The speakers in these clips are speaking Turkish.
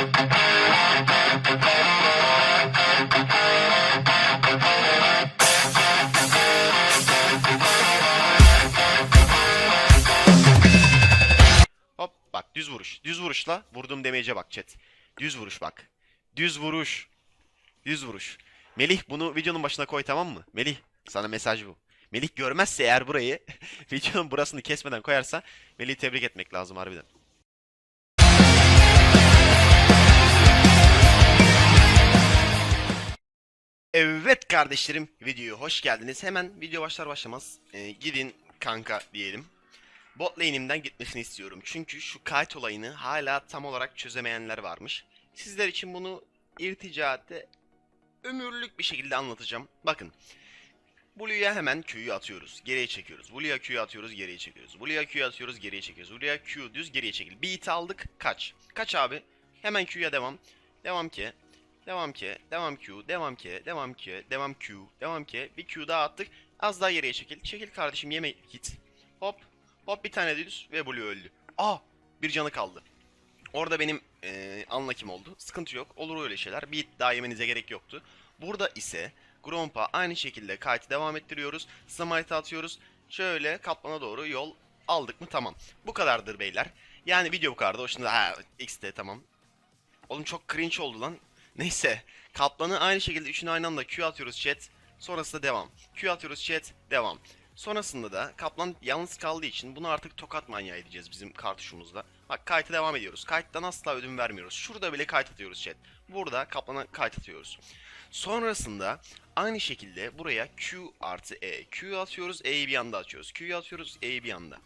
Hop bak düz vuruş. Düz vuruşla vurduğum damage'e bak chat. Düz vuruş bak. Düz vuruş. Düz vuruş. Melih bunu videonun başına koy tamam mı? Melih sana mesaj bu. Melih görmezse eğer burayı videonun burasını kesmeden koyarsa Melih'i tebrik etmek lazım harbiden. Evet kardeşlerim videoya hoş geldiniz. Hemen video başlar başlamaz e, gidin kanka diyelim. Bot lane'imden gitmesini istiyorum. Çünkü şu kite olayını hala tam olarak çözemeyenler varmış. Sizler için bunu irticaate ömürlük bir şekilde anlatacağım. Bakın. Blue'ya hemen Q'yu atıyoruz. Geriye çekiyoruz. Blue'ya Q'yu atıyoruz. Geriye çekiyoruz. Blue'ya Q'yu atıyoruz. Geriye çekiyoruz. Blue'ya Q düz geriye çekil. Hit aldık. Kaç. Kaç abi. Hemen Q'ya devam. Devam ki. Devam ki. Devam Q. Devam ki. Devam ki. Devam Q. Devam ki. Bir Q daha attık. Az daha geriye çekil. Çekil kardeşim yeme hit. Hop. Hop bir tane düz ve Blue öldü. Aa! Bir canı kaldı. Orada benim eee anlakim oldu. Sıkıntı yok. Olur öyle şeyler. Bir daha yemenize gerek yoktu. Burada ise Gromp'a aynı şekilde kite devam ettiriyoruz. Smite atıyoruz. Şöyle kaplana doğru yol aldık mı tamam. Bu kadardır beyler. Yani video bu kadardı. Hoşuna ha XT tamam. Oğlum çok cringe oldu lan. Neyse. Kaplanı aynı şekilde üçünü aynı anda Q atıyoruz chat. Sonrasında devam. Q atıyoruz chat. Devam. Sonrasında da Kaplan yalnız kaldığı için bunu artık tokat manyağı edeceğiz bizim kartuşumuzda. Bak kite'a devam ediyoruz. Kite'dan asla ödün vermiyoruz. Şurada bile kite atıyoruz chat. Burada Kaplan'a kite atıyoruz. Sonrasında aynı şekilde buraya Q artı E. Q atıyoruz, E'yi bir anda açıyoruz. Q'yu atıyoruz, E'yi bir anda.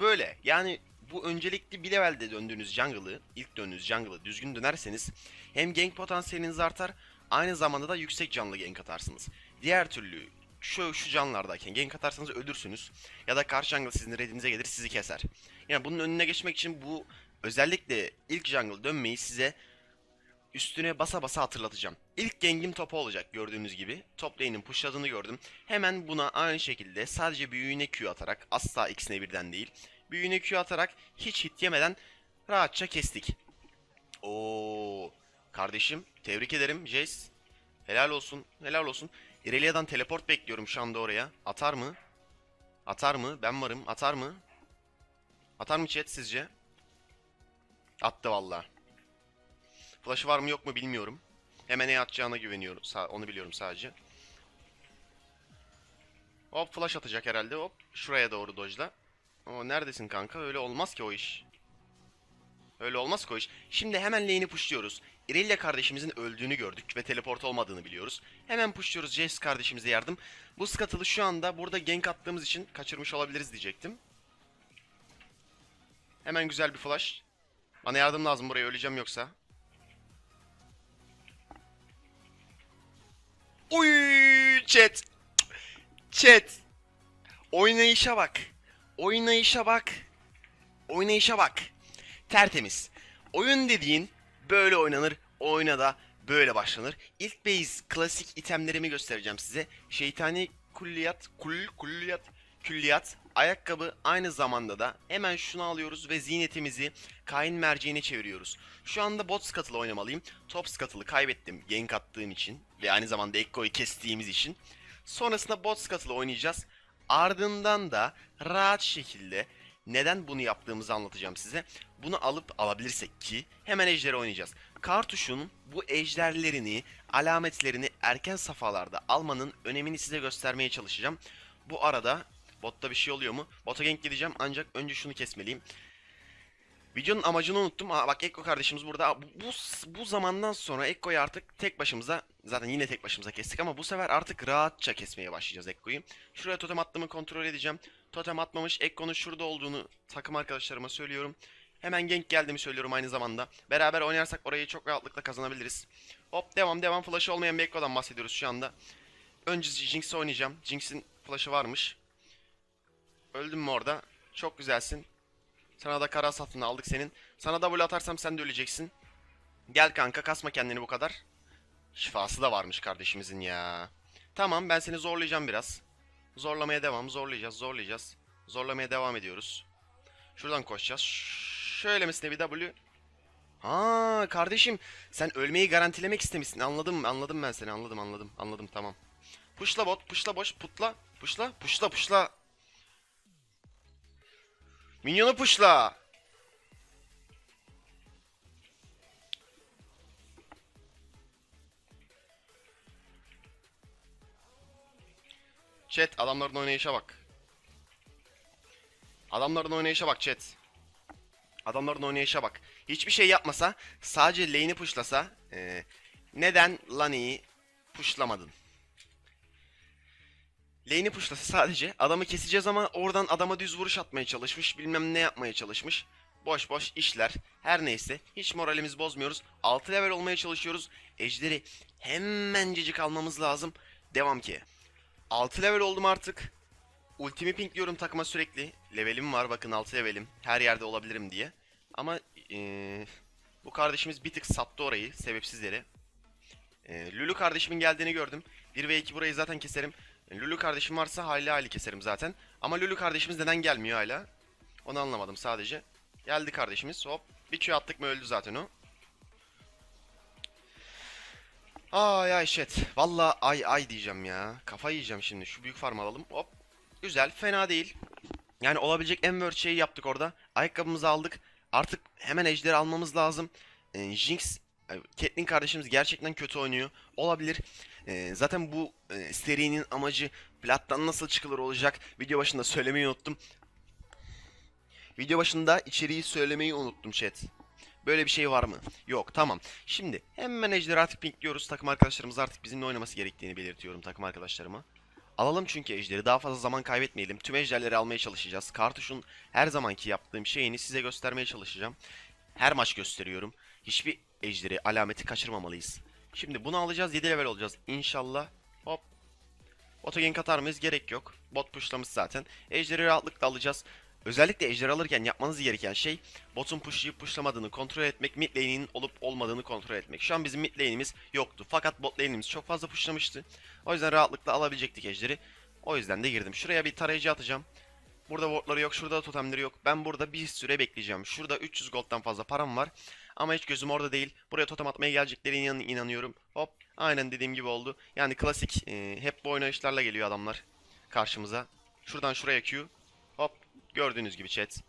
Böyle yani bu öncelikli bir levelde döndüğünüz jungle'ı, ilk döndüğünüz jungle'ı düzgün dönerseniz hem gank potansiyeliniz artar, aynı zamanda da yüksek canlı gank atarsınız. Diğer türlü şu şu canlardayken gank atarsanız ölürsünüz ya da karşı jungle sizin redinize gelir sizi keser. Yani bunun önüne geçmek için bu özellikle ilk jungle dönmeyi size üstüne basa basa hatırlatacağım. İlk gengim topa olacak gördüğünüz gibi. Top lane'in pushladığını gördüm. Hemen buna aynı şekilde sadece büyüğüne Q atarak asla ikisine birden değil. Büyüğüne Q atarak hiç hit yemeden rahatça kestik. Oo, kardeşim tebrik ederim Jace. Helal olsun, helal olsun. Irelia'dan teleport bekliyorum şu anda oraya. Atar mı? Atar mı? Ben varım. Atar mı? Atar mı chat sizce? Attı valla. Flash'ı var mı yok mu bilmiyorum. Hemen ne atacağına güveniyorum. Onu biliyorum sadece. Hop flash atacak herhalde. Hop şuraya doğru dojla. O neredesin kanka? Öyle olmaz ki o iş. Öyle olmaz ki o iş. Şimdi hemen lane'i pushluyoruz. Irelia kardeşimizin öldüğünü gördük ve teleport olmadığını biliyoruz. Hemen pushluyoruz Jace kardeşimize yardım. Bu Scuttle'ı şu anda burada gank attığımız için kaçırmış olabiliriz diyecektim. Hemen güzel bir flash. Bana yardım lazım buraya öleceğim yoksa. Uy chat. Chat. Oynayışa bak. Oynayışa bak. Oynayışa bak. Tertemiz. Oyun dediğin böyle oynanır. Oyuna da böyle başlanır. İlk base klasik itemlerimi göstereceğim size. Şeytani kulliyat, kul, kulliyat, külliyat, ayakkabı aynı zamanda da hemen şunu alıyoruz ve ziynetimizi kain merceğine çeviriyoruz. Şu anda bot scuttle oynamalıyım. Top scuttle'ı kaybettim gank attığım için ve aynı zamanda Ekko'yu kestiğimiz için. Sonrasında bot scuttle oynayacağız. Ardından da rahat şekilde neden bunu yaptığımızı anlatacağım size. Bunu alıp alabilirsek ki hemen ejderi oynayacağız. Kartuşun bu ejderlerini, alametlerini erken safhalarda almanın önemini size göstermeye çalışacağım. Bu arada botta bir şey oluyor mu? Bota gank gideceğim ancak önce şunu kesmeliyim. Videonun amacını unuttum. Aa, bak Ekko kardeşimiz burada. Bu, bu, zamandan sonra Ekko'yu artık tek başımıza zaten yine tek başımıza kestik ama bu sefer artık rahatça kesmeye başlayacağız Ekko'yu. Şuraya totem attığımı kontrol edeceğim. Totem atmamış Ekko'nun şurada olduğunu takım arkadaşlarıma söylüyorum. Hemen gank geldiğimi söylüyorum aynı zamanda. Beraber oynarsak orayı çok rahatlıkla kazanabiliriz. Hop devam devam flash olmayan bir Ekko'dan bahsediyoruz şu anda. Önce Jinx'i oynayacağım. Jinx'in flash'ı varmış. Öldün mü orada? Çok güzelsin. Sana da kara satını aldık senin. Sana double atarsam sen de öleceksin. Gel kanka kasma kendini bu kadar. Şifası da varmış kardeşimizin ya. Tamam ben seni zorlayacağım biraz. Zorlamaya devam. Zorlayacağız zorlayacağız. Zorlamaya devam ediyoruz. Şuradan koşacağız. Şöyle misine bir W. Ha kardeşim sen ölmeyi garantilemek istemişsin. Anladım anladım ben seni anladım anladım anladım tamam. Puşla bot puşla boş putla puşla puşla puşla. Minyonu puşla. Chat adamların oynayışa bak. Adamların oynayışa bak chat. Adamların oynayışa bak. Hiçbir şey yapmasa sadece lane'i pushlasa eee, neden Lani'yi pushlamadın? Lane'i pushlasa sadece adamı keseceğiz ama oradan adama düz vuruş atmaya çalışmış. Bilmem ne yapmaya çalışmış. Boş boş işler. Her neyse hiç moralimizi bozmuyoruz. 6 level olmaya çalışıyoruz. Ejderi hemencecik almamız lazım. Devam ki. 6 level oldum artık. Ultimi pinkliyorum takıma sürekli. Levelim var bakın 6 levelim. Her yerde olabilirim diye. Ama eee, bu kardeşimiz bir tık sattı orayı sebepsiz yere. Eee, Lulu kardeşimin geldiğini gördüm. 1 ve 2 burayı zaten keserim. Lulu kardeşim varsa hali hali keserim zaten. Ama Lulu kardeşimiz neden gelmiyor hala? Onu anlamadım sadece. Geldi kardeşimiz hop. Bir Q attık mı öldü zaten o. Ay ay shit. Valla ay ay diyeceğim ya. Kafa yiyeceğim şimdi. Şu büyük farm alalım. Hop. Güzel. Fena değil. Yani olabilecek en worst şeyi yaptık orada. Ayakkabımızı aldık. Artık hemen ejderi almamız lazım. Ee, Jinx, e, Caitlyn kardeşimiz gerçekten kötü oynuyor. Olabilir. Ee, zaten bu e, serinin amacı plattan nasıl çıkılır olacak. Video başında söylemeyi unuttum. Video başında içeriği söylemeyi unuttum chat. Böyle bir şey var mı? Yok tamam. Şimdi hemen ejderi artık pinkliyoruz. Takım arkadaşlarımız artık bizimle oynaması gerektiğini belirtiyorum takım arkadaşlarıma. Alalım çünkü ejderi. Daha fazla zaman kaybetmeyelim. Tüm ejderleri almaya çalışacağız. Kartuş'un her zamanki yaptığım şeyini size göstermeye çalışacağım. Her maç gösteriyorum. Hiçbir ejderi, alameti kaçırmamalıyız. Şimdi bunu alacağız. 7 level olacağız. İnşallah. Hop. Bota gank atar mıyız? Gerek yok. Bot pushlamış zaten. Ejderi rahatlıkla alacağız. Özellikle ejder alırken yapmanız gereken şey botun pushlayıp pushlamadığını kontrol etmek, mid lane'in olup olmadığını kontrol etmek. Şu an bizim mid lane'imiz yoktu. Fakat bot lane'imiz çok fazla pushlamıştı. O yüzden rahatlıkla alabilecektik ejderi. O yüzden de girdim. Şuraya bir tarayıcı atacağım. Burada wardları yok, şurada totemleri yok. Ben burada bir süre bekleyeceğim. Şurada 300 gold'dan fazla param var. Ama hiç gözüm orada değil. Buraya totem atmaya geleceklerine inan inanıyorum. Hop. Aynen dediğim gibi oldu. Yani klasik e, hep bu oynayışlarla geliyor adamlar karşımıza. Şuradan şuraya Q. Hop. Gördüğünüz gibi chat.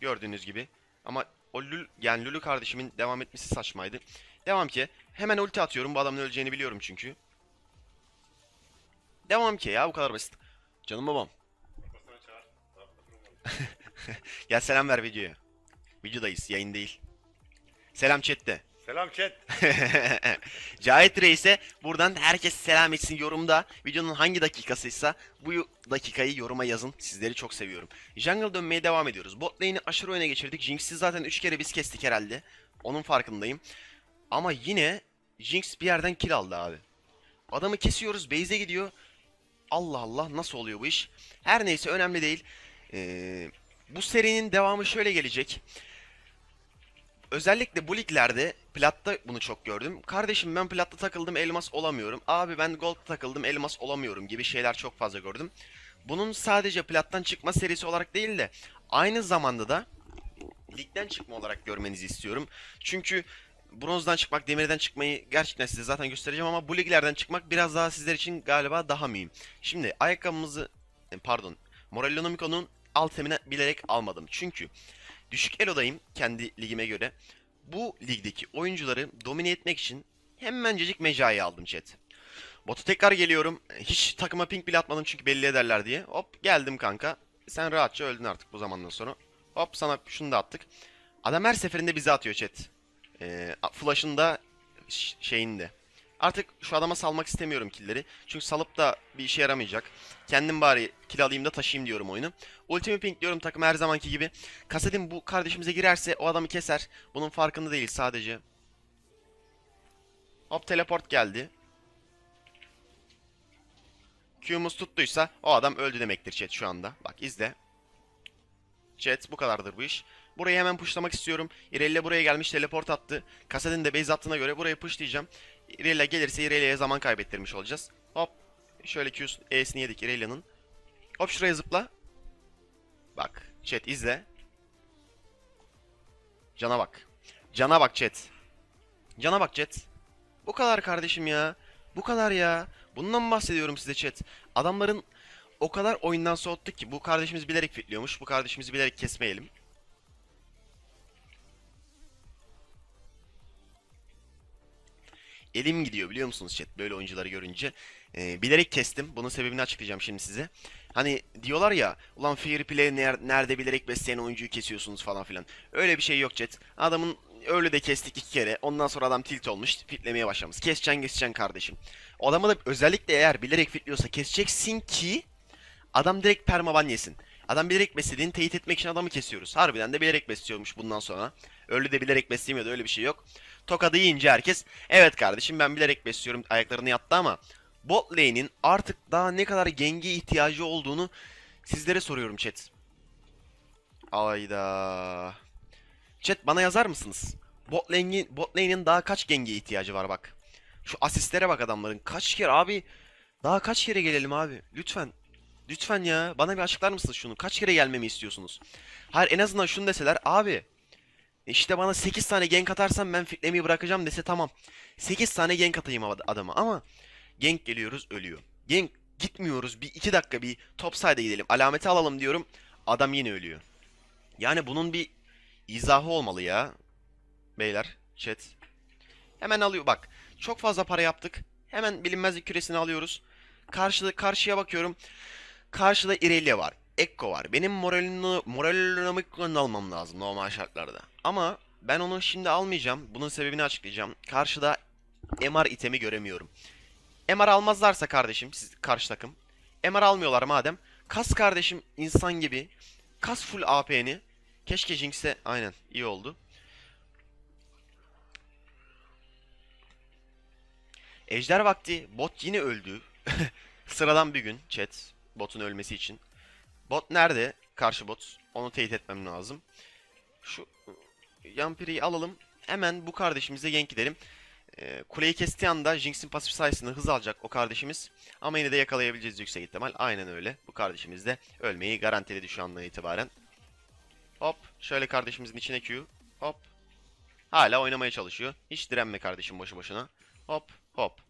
Gördüğünüz gibi. Ama o Lul, yani Lulu kardeşimin devam etmesi saçmaydı. Devam ki. Hemen ulti atıyorum. Bu adamın öleceğini biliyorum çünkü. Devam ki ya bu kadar basit. Canım babam. Gel selam ver videoya. Videodayız yayın değil. Selam chatte. Selam chat. Cahit Reis'e buradan herkes selam etsin yorumda. Videonun hangi dakikasıysa bu dakikayı yoruma yazın. Sizleri çok seviyorum. Jungle dönmeye devam ediyoruz. Bot lane'i aşırı öne geçirdik. Jinx'i zaten 3 kere biz kestik herhalde. Onun farkındayım. Ama yine Jinx bir yerden kill aldı abi. Adamı kesiyoruz. Base'e gidiyor. Allah Allah nasıl oluyor bu iş? Her neyse önemli değil. Ee, bu serinin devamı şöyle gelecek. Özellikle bu liglerde platta bunu çok gördüm. Kardeşim ben platta takıldım elmas olamıyorum. Abi ben gold takıldım elmas olamıyorum gibi şeyler çok fazla gördüm. Bunun sadece plattan çıkma serisi olarak değil de aynı zamanda da ligden çıkma olarak görmenizi istiyorum. Çünkü bronzdan çıkmak, demirden çıkmayı gerçekten size zaten göstereceğim ama bu liglerden çıkmak biraz daha sizler için galiba daha mühim. Şimdi ayakkabımızı pardon Morellonomico'nun altemini bilerek almadım. Çünkü düşük elodayım kendi ligime göre. Bu ligdeki oyuncuları domine etmek için hemencecik Mecai'yi aldım chat. Botu tekrar geliyorum. Hiç takıma ping bile atmadım çünkü belli ederler diye. Hop geldim kanka. Sen rahatça öldün artık bu zamandan sonra. Hop sana şunu da attık. Adam her seferinde bize atıyor chat. Ee, flash'ın da şeyinde. Artık şu adama salmak istemiyorum killleri. Çünkü salıp da bir işe yaramayacak. Kendim bari kill alayım da taşıyayım diyorum oyunu. Ultimi ping diyorum takım her zamanki gibi. Kasetin bu kardeşimize girerse o adamı keser. Bunun farkında değil sadece. Hop teleport geldi. Q'muz tuttuysa o adam öldü demektir chat şu anda. Bak izle. Chat bu kadardır bu iş. Burayı hemen pushlamak istiyorum. Irelia buraya gelmiş teleport attı. Kasadin de base attığına göre burayı pushlayacağım. Irelia gelirse Irelia'ya zaman kaybettirmiş olacağız. Hop. Şöyle Q E'sini yedik Irelia'nın. Hop şuraya zıpla. Bak chat izle. Cana bak. Cana bak chat. Cana bak chat. Bu kadar kardeşim ya. Bu kadar ya. Bundan bahsediyorum size chat. Adamların o kadar oyundan soğuttuk ki bu kardeşimiz bilerek fitliyormuş. Bu kardeşimizi bilerek kesmeyelim. Elim gidiyor biliyor musunuz chat böyle oyuncuları görünce. Ee, bilerek kestim. Bunun sebebini açıklayacağım şimdi size. Hani diyorlar ya ulan fair play ner- nerede bilerek besleyen oyuncuyu kesiyorsunuz falan filan. Öyle bir şey yok chat. Adamın öyle de kestik iki kere. Ondan sonra adam tilt olmuş. Fitlemeye başlamış. Keseceksin keseceksin kardeşim. O adamı da özellikle eğer bilerek fitliyorsa keseceksin ki adam direkt permaban yesin. Adam bilerek beslediğini teyit etmek için adamı kesiyoruz. Harbiden de bilerek besliyormuş bundan sonra. Öyle de bilerek beslemiyordu öyle bir şey yok. Tokadı yiyince herkes evet kardeşim ben bilerek besliyorum ayaklarını yattı ama bot lane'in artık daha ne kadar genge ihtiyacı olduğunu sizlere soruyorum chat. Ayda. Chat bana yazar mısınız? Bot lane'in bot lane'in daha kaç genge ihtiyacı var bak. Şu asistlere bak adamların. Kaç kere abi? Daha kaç kere gelelim abi? Lütfen. Lütfen ya. Bana bir açıklar mısınız şunu? Kaç kere gelmemi istiyorsunuz? Hayır en azından şunu deseler. Abi işte bana 8 tane gank atarsan ben fitlemeyi bırakacağım dese tamam. 8 tane gank atayım ad- adama ama gank geliyoruz ölüyor. Gank gitmiyoruz bir 2 dakika bir top side'e gidelim alameti alalım diyorum adam yine ölüyor. Yani bunun bir izahı olmalı ya. Beyler chat. Hemen alıyor bak çok fazla para yaptık. Hemen bilinmezlik küresini alıyoruz. Karşıda karşıya bakıyorum. Karşıda Irelia var. Ekko var. Benim moralini, moralini almam lazım normal şartlarda. Ama ben onu şimdi almayacağım. Bunun sebebini açıklayacağım. Karşıda MR itemi göremiyorum. MR almazlarsa kardeşim, siz karşı takım. MR almıyorlar madem. Kas kardeşim insan gibi. Kas full AP'ni. Keşke Jinx'e aynen iyi oldu. Ejder vakti bot yine öldü. Sıradan bir gün chat botun ölmesi için. Bot nerede? Karşı bot. Onu teyit etmem lazım. Şu Yampiri'yi alalım. Hemen bu kardeşimize gank gidelim. Ee, kuleyi kestiği anda Jinx'in pasif sayesinde hız alacak o kardeşimiz. Ama yine de yakalayabileceğiz yüksek ihtimal. Aynen öyle. Bu kardeşimiz de ölmeyi garantiledi şu andan itibaren. Hop. Şöyle kardeşimizin içine Q. Hop. Hala oynamaya çalışıyor. Hiç direnme kardeşim boşu boşuna. Hop. Hop.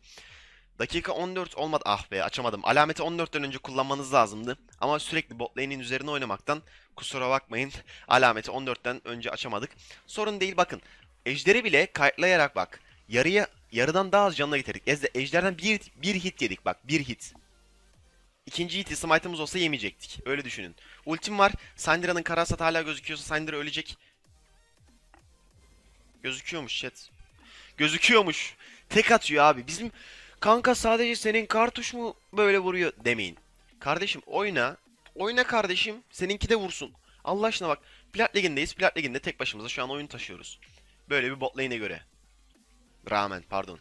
Dakika 14 olmadı. Ah be açamadım. Alameti 14'ten önce kullanmanız lazımdı. Ama sürekli bot üzerine oynamaktan kusura bakmayın. Alameti 14'ten önce açamadık. Sorun değil bakın. Ejderi bile kayıtlayarak bak. Yarıya yarıdan daha az canına getirdik. Ezde, ejderden bir, bir hit yedik bak. Bir hit. İkinci hiti smite'ımız olsa yemeyecektik. Öyle düşünün. Ultim var. Syndra'nın karasat hala gözüküyorsa Syndra ölecek. Gözüküyormuş chat. Gözüküyormuş. Tek atıyor abi. Bizim kanka sadece senin kartuş mu böyle vuruyor demeyin. Kardeşim oyna. Oyna kardeşim. Seninki de vursun. Allah aşkına bak. Plat ligindeyiz. Plat liginde tek başımıza şu an oyun taşıyoruz. Böyle bir bot lane'e göre. Rağmen pardon.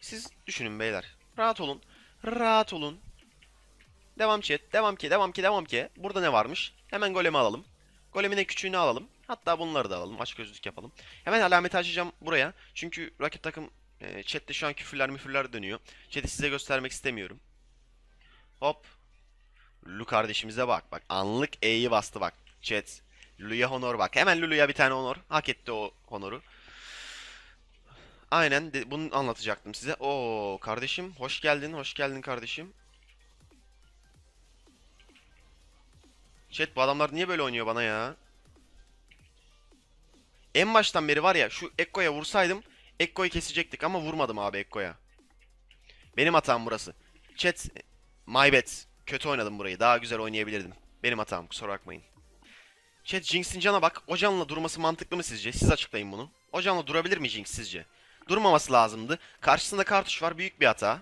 Siz düşünün beyler. Rahat olun. Rahat olun. Devam chat. Devam ki. Devam ki. Devam ki. Burada ne varmış? Hemen golemi alalım. Golemin en küçüğünü alalım. Hatta bunları da alalım. Aç gözlük yapalım. Hemen alameti açacağım buraya. Çünkü rakip takım e, chatte şu an küfürler müfürler dönüyor. Chat'i size göstermek istemiyorum. Hop. Lu kardeşimize bak. Bak anlık E'yi bastı bak. Chat. Lulu'ya honor bak. Hemen Lulu'ya bir tane honor. Hak etti o honoru. Aynen bunu anlatacaktım size. Oo kardeşim hoş geldin. Hoş geldin kardeşim. Chat bu adamlar niye böyle oynuyor bana ya? En baştan beri var ya şu Ekko'ya vursaydım Ekko'yu kesecektik ama vurmadım abi Ekko'ya. Benim hatam burası. Chat my bad. Kötü oynadım burayı. Daha güzel oynayabilirdim. Benim hatam kusura bakmayın. Chat Jinx'in cana bak. O canla durması mantıklı mı sizce? Siz açıklayın bunu. O canla durabilir mi Jinx sizce? Durmaması lazımdı. Karşısında kartuş var. Büyük bir hata.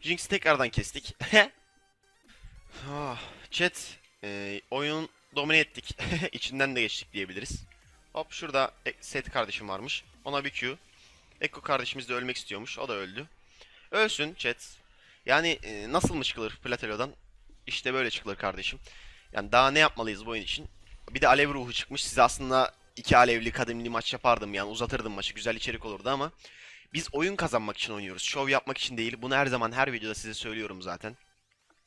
Jinx'i tekrardan kestik. Ah, Chat e, oyunun domine ettik. İçinden de geçtik diyebiliriz. Hop şurada e- set kardeşim varmış. Ona bir Q. Ekko kardeşimiz de ölmek istiyormuş. O da öldü. Ölsün chat. Yani e, nasıl mı çıkılır Platelo'dan? İşte böyle çıkılır kardeşim. Yani daha ne yapmalıyız bu oyun için? Bir de alev ruhu çıkmış. Size aslında iki alevli kademli maç yapardım yani uzatırdım maçı. Güzel içerik olurdu ama biz oyun kazanmak için oynuyoruz. Şov yapmak için değil. Bunu her zaman her videoda size söylüyorum zaten.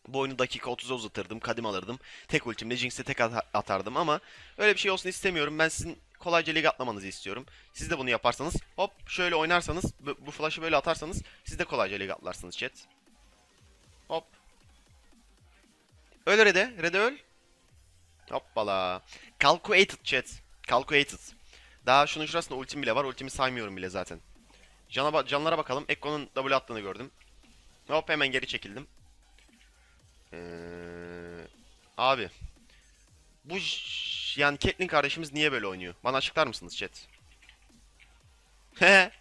Bu oyunu dakika 30'a uzatırdım, kadim alırdım. Tek ultimle Jinx'e tek at- atardım ama öyle bir şey olsun istemiyorum. Ben sizin kolayca lig atlamanızı istiyorum. Siz de bunu yaparsanız hop şöyle oynarsanız bu, flash'ı böyle atarsanız siz de kolayca lig atlarsınız chat. Hop. Öl Red'e. Red'e öl. Hoppala. Calculated chat. Calculated. Daha şunun şurasında ultim bile var. Ultimi saymıyorum bile zaten. Cana ba- canlara bakalım. Ekko'nun W attığını gördüm. Hop hemen geri çekildim. Ee, abi. Bu yani Caitlyn kardeşimiz niye böyle oynuyor? Bana açıklar mısınız chat? He.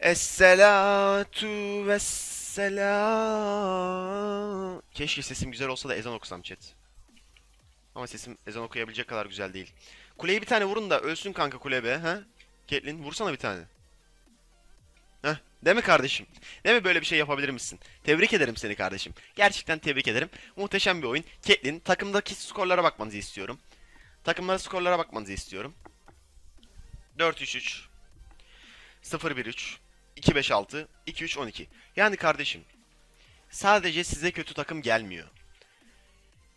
Esselatu vesselam. Keşke sesim güzel olsa da ezan okusam chat. Ama sesim ezan okuyabilecek kadar güzel değil. Kuleyi bir tane vurun da ölsün kanka kule be. Ha? Caitlyn vursana bir tane. Değil mi kardeşim? Değil mi böyle bir şey yapabilir misin? Tebrik ederim seni kardeşim. Gerçekten tebrik ederim. Muhteşem bir oyun. Caitlyn takımdaki skorlara bakmanızı istiyorum. Takımlara skorlara bakmanızı istiyorum. 4-3-3 0-1-3 2-5-6 2-3-12 Yani kardeşim sadece size kötü takım gelmiyor.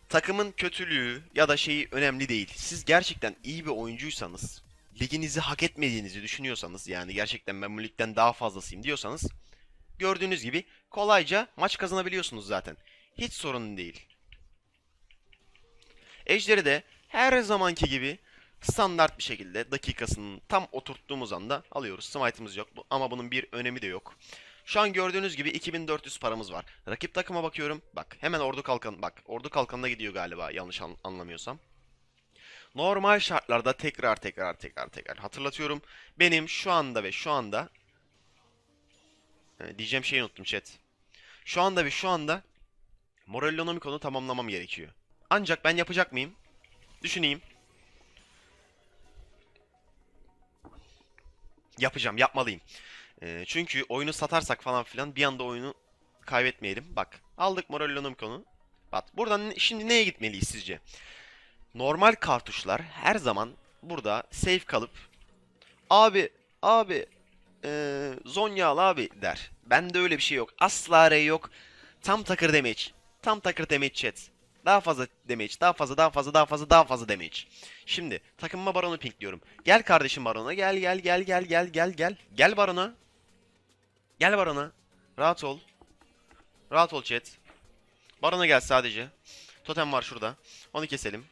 Takımın kötülüğü ya da şeyi önemli değil. Siz gerçekten iyi bir oyuncuysanız, liginizi hak etmediğinizi düşünüyorsanız, yani gerçekten ben bu ligden daha fazlasıyım diyorsanız, gördüğünüz gibi kolayca maç kazanabiliyorsunuz zaten. Hiç sorun değil. Ejderi de her zamanki gibi standart bir şekilde dakikasının tam oturttuğumuz anda alıyoruz. Smite'ımız yok ama bunun bir önemi de yok. Şu an gördüğünüz gibi 2400 paramız var. Rakip takıma bakıyorum. Bak hemen ordu kalkan bak. Ordu kalkanına gidiyor galiba yanlış an- anlamıyorsam. Normal şartlarda tekrar tekrar tekrar tekrar hatırlatıyorum. Benim şu anda ve şu anda Ee, diyeceğim şeyi unuttum chat. Şu anda ve şu anda Morellonomiko'nu tamamlamam gerekiyor. Ancak ben yapacak mıyım? Düşüneyim. Yapacağım, yapmalıyım. Ee, çünkü oyunu satarsak falan filan bir anda oyunu kaybetmeyelim. Bak, aldık Morellonomiko'nu. Bak, buradan şimdi neye gitmeliyiz sizce? Normal kartuşlar her zaman burada safe kalıp abi, abi, ee, Zonya abi der. Bende öyle bir şey yok. Asla R yok. Tam takır damage. Tam takır damage chat. Daha fazla damage, daha fazla, daha fazla, daha fazla, daha fazla damage. Şimdi takımıma Baron'u pinkliyorum. Gel kardeşim Baron'a. Gel gel gel gel gel gel gel. Gel Baron'a. Gel Baron'a. Rahat ol. Rahat ol chat. Baron'a gel sadece. Totem var şurada. Onu keselim.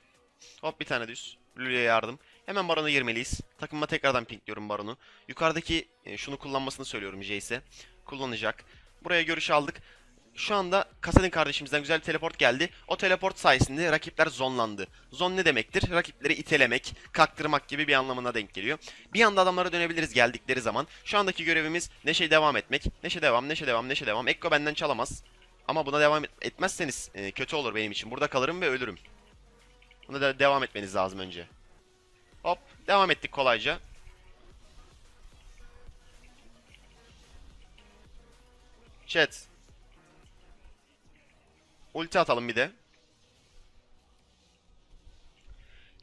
Hop bir tane düz. Lüle'ye yardım. Hemen Baron'a girmeliyiz. Takımıma tekrardan pinkliyorum Baron'u. Yukarıdaki e, şunu kullanmasını söylüyorum Jace'e. Kullanacak. Buraya görüş aldık. Şu anda Kasadin kardeşimizden güzel bir teleport geldi. O teleport sayesinde rakipler zonlandı. Zon ne demektir? Rakipleri itelemek, kaktırmak gibi bir anlamına denk geliyor. Bir anda adamlara dönebiliriz geldikleri zaman. Şu andaki görevimiz neşe devam etmek. Neşe devam, neşe devam, neşe devam. Ekko benden çalamaz. Ama buna devam et- etmezseniz e, kötü olur benim için. Burada kalırım ve ölürüm. Buna da devam etmeniz lazım önce. Hop, devam ettik kolayca. Chat. Ulti atalım bir de.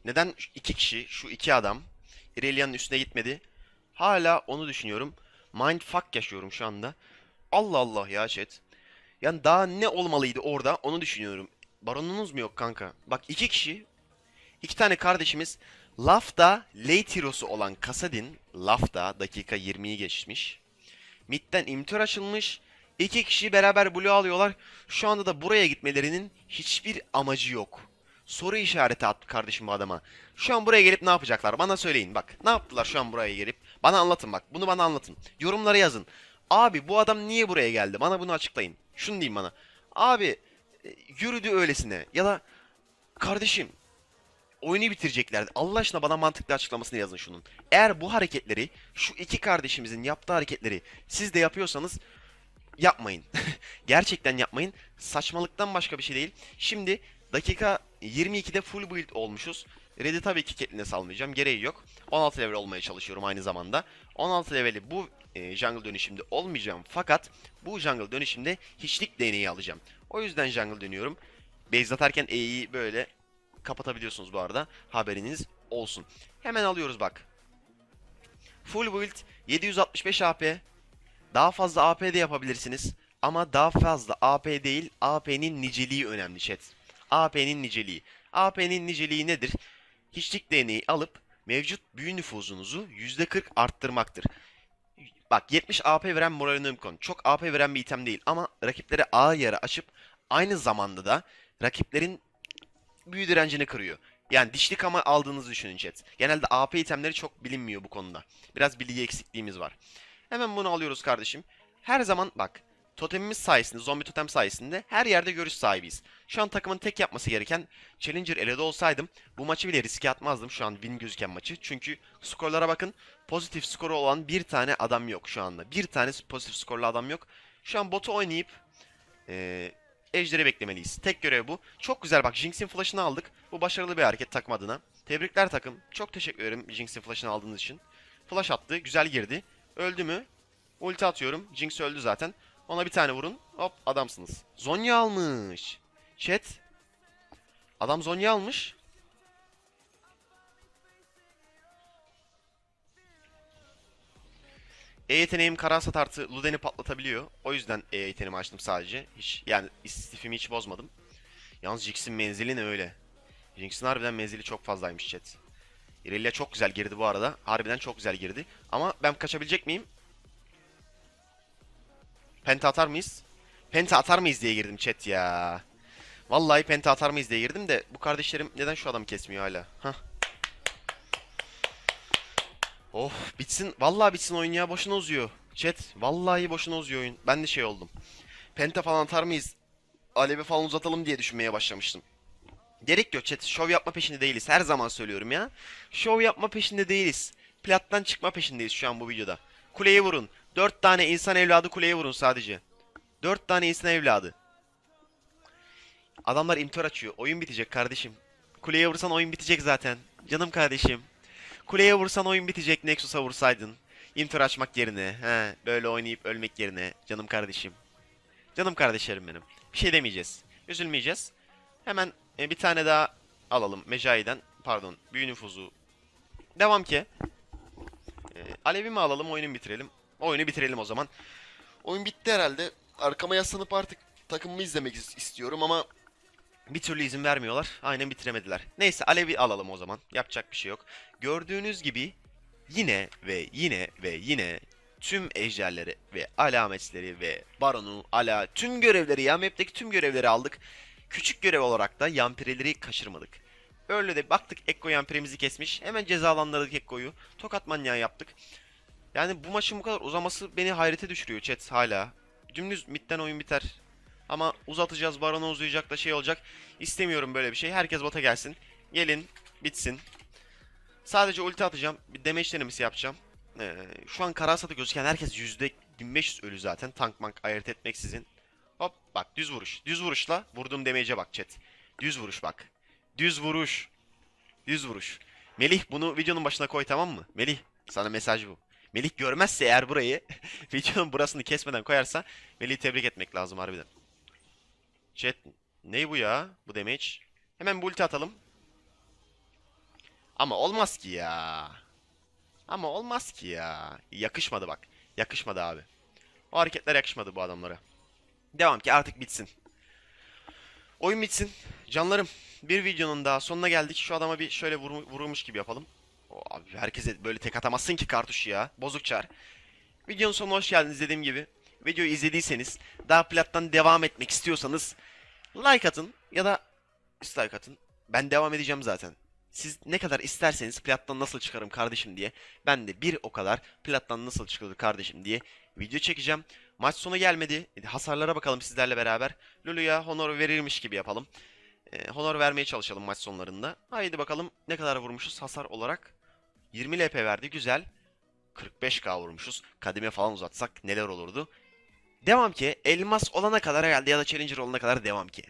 Neden iki kişi, şu iki adam Irelia'nın üstüne gitmedi? Hala onu düşünüyorum. Mindfuck yaşıyorum şu anda. Allah Allah ya chat. Yani daha ne olmalıydı orada onu düşünüyorum. Baronunuz mu yok kanka? Bak iki kişi, iki tane kardeşimiz Lafta late olan Kasadin, Lafta dakika 20'yi geçmiş. Mid'den imtör açılmış. İki kişi beraber blue alıyorlar. Şu anda da buraya gitmelerinin hiçbir amacı yok. Soru işareti at kardeşim bu adama. Şu an buraya gelip ne yapacaklar? Bana söyleyin bak. Ne yaptılar şu an buraya gelip? Bana anlatın bak. Bunu bana anlatın. Yorumlara yazın. Abi bu adam niye buraya geldi? Bana bunu açıklayın. Şunu diyeyim bana. Abi e, yürüdü öylesine. Ya da kardeşim oyunu bitireceklerdi. Allah aşkına bana mantıklı açıklamasını yazın şunun. Eğer bu hareketleri, şu iki kardeşimizin yaptığı hareketleri siz de yapıyorsanız yapmayın. Gerçekten yapmayın. Saçmalıktan başka bir şey değil. Şimdi dakika 22'de full build olmuşuz. Red'i tabii ki Caitlyn'e salmayacağım. Gereği yok. 16 level olmaya çalışıyorum aynı zamanda. 16 leveli bu e, jungle dönüşümde olmayacağım. Fakat bu jungle dönüşümde hiçlik değneği alacağım. O yüzden jungle dönüyorum. Base atarken E'yi böyle kapatabiliyorsunuz bu arada. Haberiniz olsun. Hemen alıyoruz bak. Full build 765 AP. Daha fazla AP de yapabilirsiniz. Ama daha fazla AP değil, AP'nin niceliği önemli chat. AP'nin niceliği. AP'nin niceliği nedir? Hiçlik değneği alıp mevcut büyü nüfuzunuzu %40 arttırmaktır. Bak 70 AP veren Moralinomicon çok AP veren bir item değil ama rakiplere A yarı açıp aynı zamanda da rakiplerin büyü direncini kırıyor. Yani dişli kama aldığınızı düşünün chat. Genelde AP itemleri çok bilinmiyor bu konuda. Biraz bilgi eksikliğimiz var. Hemen bunu alıyoruz kardeşim. Her zaman bak totemimiz sayesinde, zombi totem sayesinde her yerde görüş sahibiyiz. Şu an takımın tek yapması gereken Challenger elede olsaydım bu maçı bile riske atmazdım şu an win gözüken maçı. Çünkü skorlara bakın pozitif skoru olan bir tane adam yok şu anda. Bir tane pozitif skorlu adam yok. Şu an botu oynayıp Ejder'i beklemeliyiz. Tek görev bu. Çok güzel bak Jinx'in flash'ını aldık. Bu başarılı bir hareket takım adına. Tebrikler takım. Çok teşekkür ederim Jinx'in flash'ını aldığınız için. Flash attı. Güzel girdi. Öldü mü? Ulti atıyorum. Jinx öldü zaten. Ona bir tane vurun. Hop adamsınız. Zonya almış. Chat. Adam Zonya almış. E yeteneğim Karasat artı Luden'i patlatabiliyor. O yüzden E yeteneğimi açtım sadece. Hiç yani istifimi hiç bozmadım. Yalnız Jinx'in menzili ne öyle? Jinx'in harbiden menzili çok fazlaymış chat. Irelia çok güzel girdi bu arada. Harbiden çok güzel girdi. Ama ben kaçabilecek miyim? Penta atar mıyız? Penta atar mıyız diye girdim chat ya. Vallahi penta atar mıyız diye girdim de bu kardeşlerim neden şu adamı kesmiyor hala? Hah. Of bitsin. Vallahi bitsin oyun ya. Boşuna uzuyor. Chat. Vallahi boşuna uzuyor oyun. Ben de şey oldum. Penta falan atar mıyız? Alevi falan uzatalım diye düşünmeye başlamıştım. Gerek yok chat. Şov yapma peşinde değiliz. Her zaman söylüyorum ya. Şov yapma peşinde değiliz. Plattan çıkma peşindeyiz şu an bu videoda. Kuleye vurun. Dört tane insan evladı kuleye vurun sadece. Dört tane insan evladı. Adamlar imtir açıyor. Oyun bitecek kardeşim. Kuleye vursan oyun bitecek zaten. Canım kardeşim. Kuleye vursan oyun bitecek Nexus'a vursaydın. İmtir açmak yerine. He, böyle oynayıp ölmek yerine. Canım kardeşim. Canım kardeşlerim benim. Bir şey demeyeceğiz. Üzülmeyeceğiz. Hemen e, bir tane daha alalım. Mecai'den. Pardon. Büyü nüfuzu. Devam ki. E, Alevi mi alalım oyunu bitirelim. Oyunu bitirelim o zaman. Oyun bitti herhalde. Arkama yaslanıp artık takımımı izlemek is- istiyorum ama bir türlü izin vermiyorlar. Aynen bitiremediler. Neyse Alevi alalım o zaman. Yapacak bir şey yok. Gördüğünüz gibi yine ve yine ve yine tüm ejderleri ve alametleri ve baronu, ala tüm görevleri ya map'teki tüm görevleri aldık. Küçük görev olarak da yampireleri kaçırmadık. Öyle de baktık Ekko yampiremizi kesmiş. Hemen cezalandırdık Ekko'yu. Tokat manyağı yaptık. Yani bu maçın bu kadar uzaması beni hayrete düşürüyor chat hala. Dümdüz midden oyun biter. Ama uzatacağız, barona uzayacak da şey olacak. İstemiyorum böyle bir şey. Herkes bota gelsin. Gelin, bitsin. Sadece ulti atacağım. Bir damage denemesi yapacağım. Ee, şu an Karasat'ı gözüken herkes %1500 ölü zaten. Tank mank ayırt etmeksizin. Hop bak düz vuruş. Düz vuruşla vurduğum damage'e bak chat. Düz vuruş bak. Düz vuruş. Düz vuruş. Melih bunu videonun başına koy tamam mı? Melih sana mesaj bu. Melih görmezse eğer burayı videonun burasını kesmeden koyarsa Melih'i tebrik etmek lazım harbiden. Chat ne bu ya? Bu damage. Hemen bir ulti atalım. Ama olmaz ki ya. Ama olmaz ki ya. Yakışmadı bak. Yakışmadı abi. O hareketler yakışmadı bu adamlara. Devam ki artık bitsin. Oyun bitsin. Canlarım bir videonun daha sonuna geldik. Şu adama bir şöyle vur, vurulmuş gibi yapalım. O, abi herkese böyle tek atamazsın ki kartuş ya. Bozuk çar. Videonun sonuna hoş geldiniz dediğim gibi. Videoyu izlediyseniz daha plattan devam etmek istiyorsanız like atın ya da dislike atın. Ben devam edeceğim zaten. Siz ne kadar isterseniz plattan nasıl çıkarım kardeşim diye ben de bir o kadar plattan nasıl çıkılır kardeşim diye video çekeceğim. Maç sonu gelmedi. Hasarlara bakalım sizlerle beraber. Lulu'ya honor verilmiş gibi yapalım. Ee, honor vermeye çalışalım maç sonlarında. Haydi bakalım ne kadar vurmuşuz hasar olarak. 20 LP verdi güzel. 45k vurmuşuz. Kademe falan uzatsak neler olurdu. Devam ki elmas olana kadar herhalde ya da challenger olana kadar devam ki.